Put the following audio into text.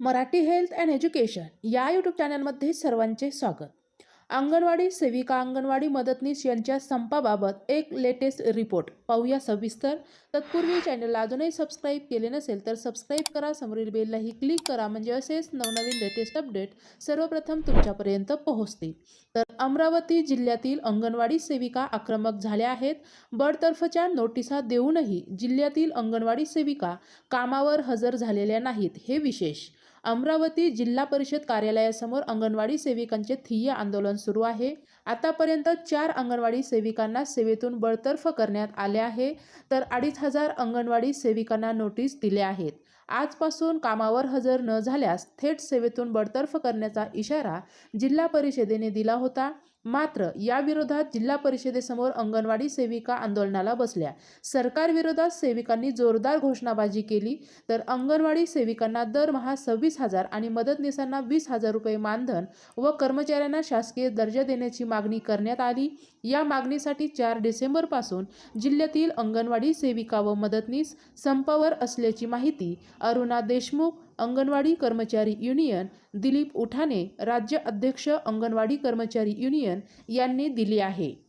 Marathi health and education या YouTube चॅनलमध्ये सर्वांचे स्वागत. अंगणवाडी सेविका अंगणवाडी मदतनीस यांच्या संपाबाबत एक लेटेस्ट रिपोर्ट. पाहूया सविस्तर. तत्पूर्वी चॅनलला अजूनही सबस्क्राईब केले नसेल तर सबस्क्राईब करा. समोरील बेललाही क्लिक करा. म्हणजे असेच नवनवीन लेटेस्ट अपडेट सर्वप्रथम तुमच्यापर्यंत पोहोचतील. तर अमरावती जिल्ह्यातील अंगणवाडी सेविका आक्रमक झाल्या आहेत. बडतर्फच्या नोटिसा देऊनही जिल्ह्यातील अंगणवाडी सेविका कामावर हजर झालेल्या नाहीत. हे विशेष. अमरावती जिल्हा परिषद कार्यालयासमोर अंगणवाडी सेविकांचे थिय्य आंदोलन सुरू आहे. आतापर्यंत चार अंगणवाडी सेविकांना सेवेतून बडतर्फ करण्यात आले आहे. तर अडीच हजार अंगणवाडी सेविकांना नोटीस दिल्या आहेत. आजपासून कामावर हजर न झाल्यास थेट सेवेतून बडतर्फ करण्याचा इशारा जिल्हा परिषदेने दिला होता. मात्र याविरोधात जिल्हा परिषदेसमोर अंगणवाडी सेविका आंदोलनाला बसल्या. सरकारविरोधात सेविकांनी जोरदार घोषणाबाजी केली तर अंगणवाडी सेविकांना दरमहा सव्वीस हजार आणि मदतनीसांना वीस हजार रुपये मानधन व कर्मचाऱ्यांना शासकीय दर्जा देण्याची मागणी करण्यात आली. या मागणीसाठी चार डिसेंबरपासून जिल्ह्यातील अंगणवाडी सेविका व मदतनीस संपावर असल्याची माहिती अरुणा देशमुख अंगणवाडी कर्मचारी युनियन दिलीप उठाणे राज्य अध्यक्ष अंगणवाडी कर्मचारी युनियन यांनी दिली आहे.